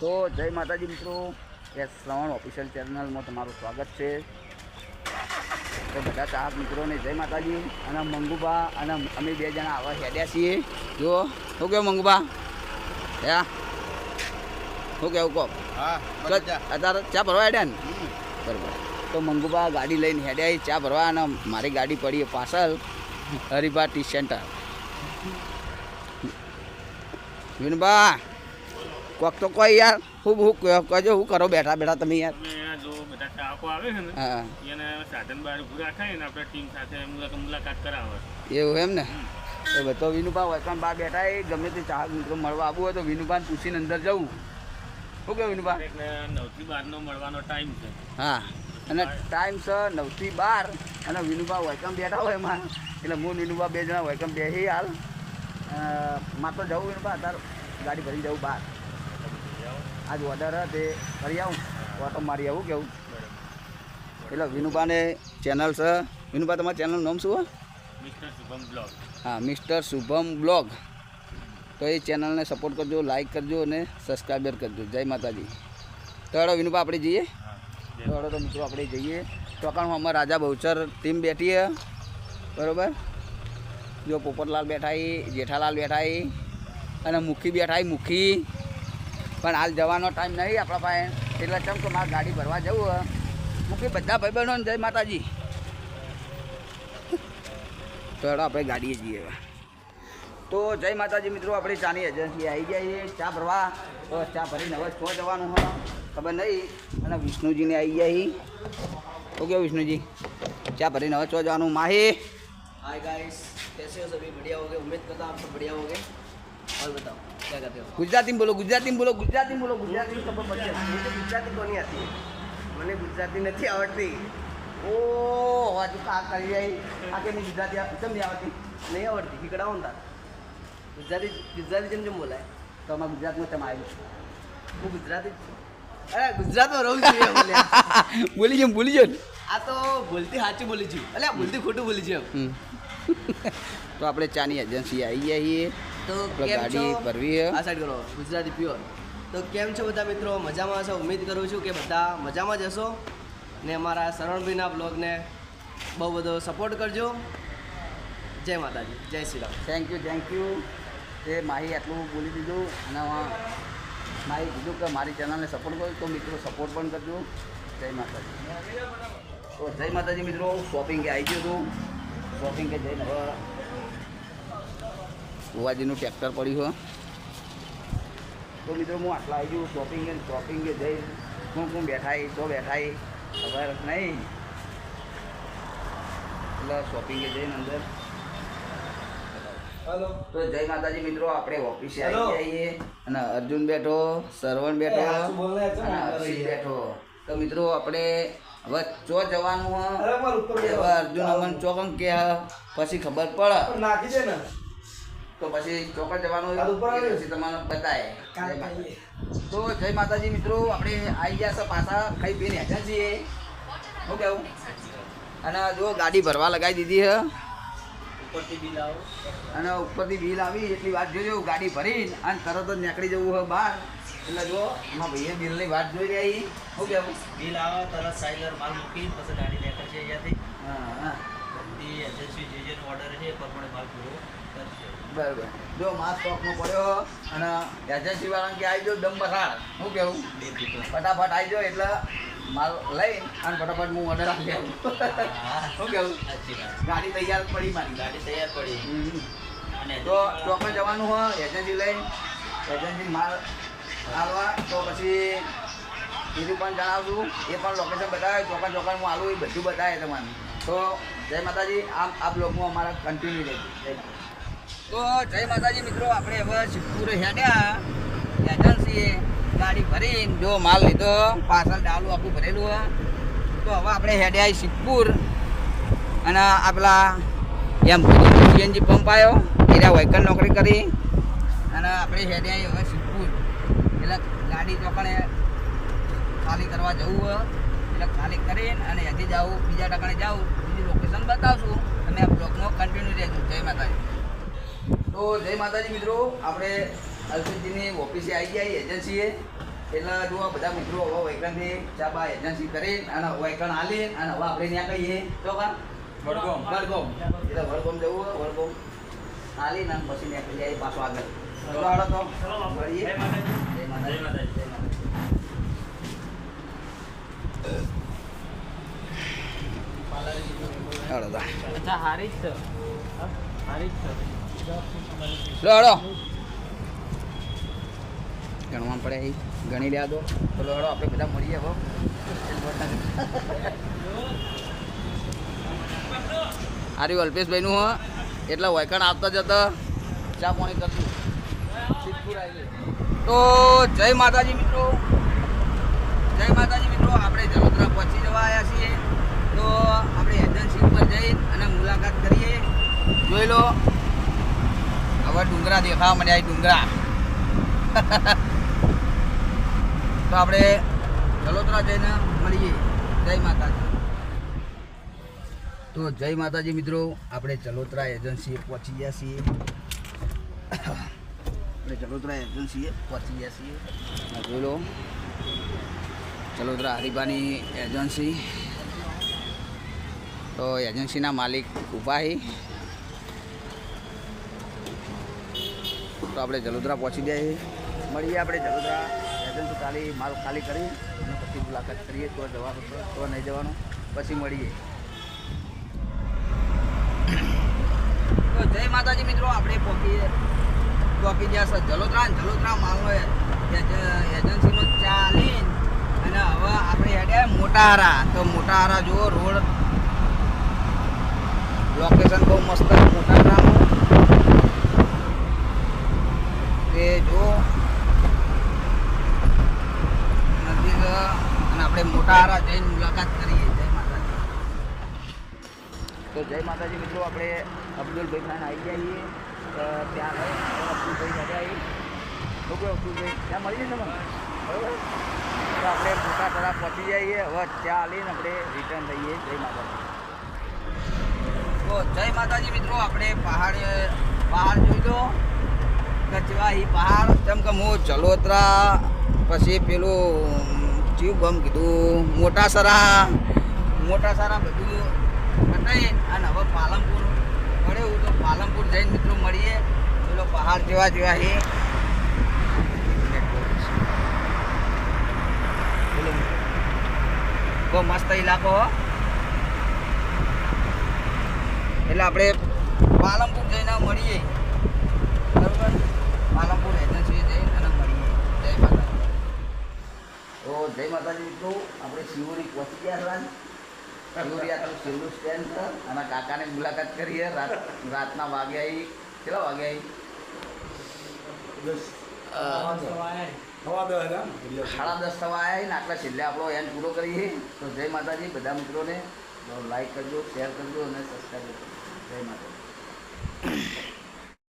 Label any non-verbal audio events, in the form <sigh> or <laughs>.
તો જય માતાજી મિત્રો એ શ્રવણ ઓફિશિયલ ચેનલમાં તમારું સ્વાગત છે. તો બધા ચાહક મિત્રોને જય માતાજી અને મંગુબા અને અમે બે જણા આવા હેડ્યા છીએ. જો શું કહો મંગુબા? હા? શું કહેવું કહો અત્યારે ચા ભરવા હેડ્યા ને? બરાબર. તો મંગુબા ગાડી લઈને હેડ્યા ચા ભરવા અને મારી ગાડી પડી પાછળ હરિભા ટી સેન્ટર. વિનબા કોક તો કોઈ યાર હું હું કહેજો હું કરો બેઠા બેઠા તમે યાર. જો બધા ચાહકો આવે છે ને એને સાધન બહાર ઉભું રાખાય ને આપણે ટીમ સાથે મુલાકાત મુલાકાત કરાવે. એવું એમ ને? તો બધો વિનુભા વૈકાન બા બેઠા એ ગમે તે ચાહક મિત્રો મળવા આવવું હોય તો વિનુભાને પૂછીને અંદર જવું. શું કે વિનુભા નવથી બારનો મળવાનો ટાઈમ છે. હા. અને ટાઈમ છે નવથી બાર અને વિનુભા વૈકમ બેઠા હોય એમાં. એટલે હું વિનુભા બે જણા વૈકમ બે હાલ. તો જવું વિનુભા તાર ગાડી ભરી જવું બહાર. આજ ઓર્ડર તે કરી આવું. ઓટો મારી આવું કેવું. એટલે વિનુભાને ચેનલ છે. વિનુભા તમારા ચેનલનું નામ શું મિસ્ટર શુભમ બ્લોગ. હા મિસ્ટર શુભમ બ્લોગ. તો એ ચેનલને સપોર્ટ કરજો લાઇક કરજો અને સબસ્ક્રાઈબર કરજો. જય માતાજી. તો હેડો વિનુભા આપણે જઈએ. તો હેડો તો મિત્રો આપણે જઈએ. ચોકાણમાં અમારા રાજા બહુચર ટીમ બેઠી છે બરાબર? જો પોપટલાલ બેઠા એ જેઠાલાલ બેઠા એ અને મુખી બેઠા એ મુખી. પણ હાલ જવાનો ટાઈમ નહીં આપણા પાસે એટલે ચમ કે મારે ગાડી ભરવા જવું હે મુખી બધા ભાઈબંધોને જય માતાજી તો હેડો આપણે ગાડીએ જઈએ હવે તો જય માતાજી મિત્રો આપણી ચાની એજન્સી આવી જાય છે ચા ભરવા તો ચા ભરીને હવે છો જવાનું હોય ખબર નહીં અને વિષ્ણુજીને આવી જાય ઓકે વિષ્ણુજી ચા ભરીને હવે છો જવાનું માહી हाय गाइस कैसे हो सभी बढ़िया होगे उम्मीद करता हूँ आप सब बढ़िया होगे और बताओ ગુજરાતી બોલો ગુજરાતી બોલો ગુજરાતી બોલો ગુજરાતી ખબર પડશે ગુજરાતી કોની હતી? મને ગુજરાતી નથી આવડતી. ઓ હજુ કા કરી જાય આ કેમ ગુજરાતી સમજી આવડતી? નહીં આવડતી. હીકડાવો ને ગુજરાતી ગુજરાતી જેમ જેમ બોલાય. તો અમારા ગુજરાતમાં તમે આવ્યું હું ગુજરાતી જ છું. અરે ગુજરાતમાં રહું છું <laughs> બોલી. જેમ બોલી જાઉં આ તો બોલતી સાચું બોલી છું. અલ્યા બોલતી ખોટું બોલી છું <laughs> તો આપણે ચાની એજન્સી આવી જઈએ તો ગાડી ભરવી છે આ સાઈડ કરો ગુજરાતી પ્યોર તો કેમ છો બધા મિત્રો? મજામાં છો ઉમેદ કરું છું કે બધા મજામાં જ હશો. ને અમારા શરણભાઈના બ્લોગને બહુ બધો સપોર્ટ કરજો. જય માતાજી. જય Shri Ram. Thank you thank you તે માહી આટલું બોલી દીધું અને માહી કીધું કે મારી ચેનલને સપોર્ટ કરો. તો મિત્રો સપોર્ટ પણ કરજો. જય માતાજી. તો જય માતાજી મિત્રો શોપિંગે આવી ગયું હતું શોપિંગે જઈને હવે ટ્રેક્ટર પડ્યું છે. તો મિત્રો હું આટલા આવી ગયું શોપિંગે શોપિંગે જઈ શું શું બેઠા તો બેઠા ખબર નહીં. એટલે શોપિંગે જઈને અંદર. તો જય માતાજી મિત્રો આપણે ઓફિસે આવી જઈએ. અને અર્જુન બેઠો સરવણ બેઠો અને હર્ષિત બેઠો. તો મિત્રો આપણે હવે ચો જવાનું હવે અર્જુન અમન ચોકમ કે પછી ખબર પડે. નાખી દે ને. તો પછી ચોકડ જવાનું પછી તમને બતાવે તો જય માતાજી મિત્રો આપણે આવી ગયા છે પાછા ખાઈ પીને હેઠા છીએ. શું કેવું? અને જો ગાડી ભરવા લગાવી દીધી છે ઉપરથી બિલ આવો અને ઉપરથી બિલ આવી એટલી વાત જોજો ગાડી ભરીને અને તરત જ નીકળી જવું હોય બહાર. એટલે જો એમાં ભાઈએ બિલની વાત જોઈ રહી શું કેવું? બિલ આવે તરત સાયલર માલ મૂકી પછી ગાડી નીકળશે અહીંયાથી. હા હા. એજન્સી જે જેનો ઓર્ડર છે એ પ્રમાણે માલ પૂરો કરશે. બરાબર. જો માસ સ્ટોકમાં પડ્યો અને એજન્સી વાળાને કે આવી જાઓ દમ બસાડ શું કેવું? ફટાફટ આવી જાઓ એટલે માલ લઈ અને ફટાફટ હું ઓર્ડર આપી આવું શું કેવું? ગાડી તૈયાર પડી મારી. ગાડી તૈયાર પડી. અને તો ચોકમાં જવાનું હોય એજન્સી લઈ. એજન્સી માલ આવવા તો પછી બીજું પણ જણાવશું એ પણ લોકેશન બતાવે. ચોકન ચોકન હું આલું એ બધું બતાવે તમને. તો જય માતાજી આમ આ બ્લોગમાં અમારા કન્ટિન્યુ રહેજો. તો જય માતાજી મિત્રો, આપણે હવે સિદ્ધપુર હેડ્યા એજન્સીએ ગાડી ભરીને જો માલ લીધો, પાર્સલ ડાલું, આખું ભરેલું હોય તો હવે આપણે હેડ્યા સિદ્ધપુર અને આ પેલા એમ સીએનજી પંપ આવ્યો એના વાઇકલ નોકરી કરી અને આપણે હેડે આવી હવે સિદ્ધપુર. એટલે ગાડી ચોકણે ખાલી કરવા જવું હોય, એટલે ખાલી કરીને અને ત્યાંથી જાઉં, બીજા ટકાણે જાઉં, બીજું લોકેશન બતાવશું. તમે આ બ્લોગમાં કન્ટિન્યુ રહેજો. જય માતાજી. તો જય માતાજી મિત્રો. આપણે અલ્પેશજીની ઓફિસે આવી ગયા એજન્સીએ. એટલે જુઓ બધા મિત્રો હવે વૈકણથી ચા બા એજન્સી કરી અને વૈકણ હાલી અને હવે આપણે ત્યાં કહીએ. તો કા વડગોમ. વડગોમ. એટલે વડગોમ જવું હોય વડગામ હાલી ને પછી ત્યાં કહીએ પાછો આગળ. ચલો. હાલો તો. મળીએ. જય માતાજી. જય માતાજી. જય માતાજી. જય માતાજી. હાલો તો. અચ્છા હારી જ છે. હારી જ છે. લો હડો ગણવા પડે એ. ગણી લ્યા દો. તો લો હડો આપણે બધા મળીએ હવે આર્યું અલ્પેશભાઈનું હ. એટલે વૈકણ આવતા જતા ચા પાણી કરશું. તો જય માતાજી મિત્રો. જય માતાજી મિત્રો. આપણે જલોદરા પહોંચી જવા આવ્યા છીએ. તો આપણે એજન્સી ઉપર જઈ અને મુલાકાત કરીએ. જોઈ લો. હવે ડુંગરા દેખાવા મને ડુંગરા. તો આપણે જલોતરા જઈને મળીએ. જય માતાજી. તો જય માતાજી મિત્રો, આપણે જલોતરા એજન્સીએ પહોંચી ગયા છીએ. આપણે જલોત્રા એજન્સીએ પહોંચી ગયા છીએ જોઈ લો. જલોત્રા હરિભાની એજન્સી. તો એજન્સીના માલિક ઊભા તો આપણે જલોદરા પહોંચી ગયા મળીએ આપણે જલોદરા. એજન્સી ખાલી, માલ ખાલી કરી અને પછી મુલાકાત કરીએ. તો જવાનું તો નહીં જવાનું. પછી મળીએ. તો જય માતાજી મિત્રો, આપણે પહોંચી પહોંચી ગયા છે જલોદરા જલોદરા માલનો એ- એજ- એજન્સીનો ચાલી અને હવે આપણે મોટા હારા તો મોટાહારા જુઓ, રોડ લોકેશન બહુ મસ્ત છે મોટાહારાનું તે જો નજીક અને આપણે મોટાહારા જઈને મુલાકાત કરીએ જય માતાજી તો જય માતાજી મિત્રો, આપણે અબ્દુલભાઈ ખાન આવી જઈએ ત્યાં અબ્દુલભાઈ સાથે આવી કહો અબ્દુલભાઈ ત્યાં મળી જશે મને બરોબર? તો આપણે મોટા તળાવ પહોંચી જઈએ. હવે ત્યાં લઈને આપણે રિટર્ન થઈએ જય માતાજી. તો જય માતાજી મિત્રો, આપણે પહાડ પહાડ જોઈ દો કચવા પહાડ, જેમ કે હું જલોત્રા, પછી પેલું જીવ ગમ કીધું મોટા સરા મોટા સારા બધું બતાવી અને હવે પાલનપુર. પડ્યું તો પાલનપુર જઈને મિત્રો મળીએ. પેલો પહાડ જેવા જેવા પેલો બહુ મસ્ત ઇલાકો. એટલે આપણે પાલનપુર જઈને મળીએ. બરાબર? પાલનપુર એજન્સી જઈને અને મળીએ. જય માતાજી. તો જય માતાજી મિત્રો, આપણે શિવોની પહોંચી ગયા તું તો છેલ્લું સ્ટેન્ડ કર અને કાકાને મુલાકાત કરીએ. રાત રાતના વાગે આવી કેટલા વાગે આવી સાડા દસ થવા આવ્યા ને આટલા છેલ્લે આપણો એન્ડ પૂરો કરીએ. તો જય માતાજી બધા મિત્રોને. લાઈક કરજો શેર કરજો અને સબસ્ક્રાઈબ કરજો. જય માતાજી.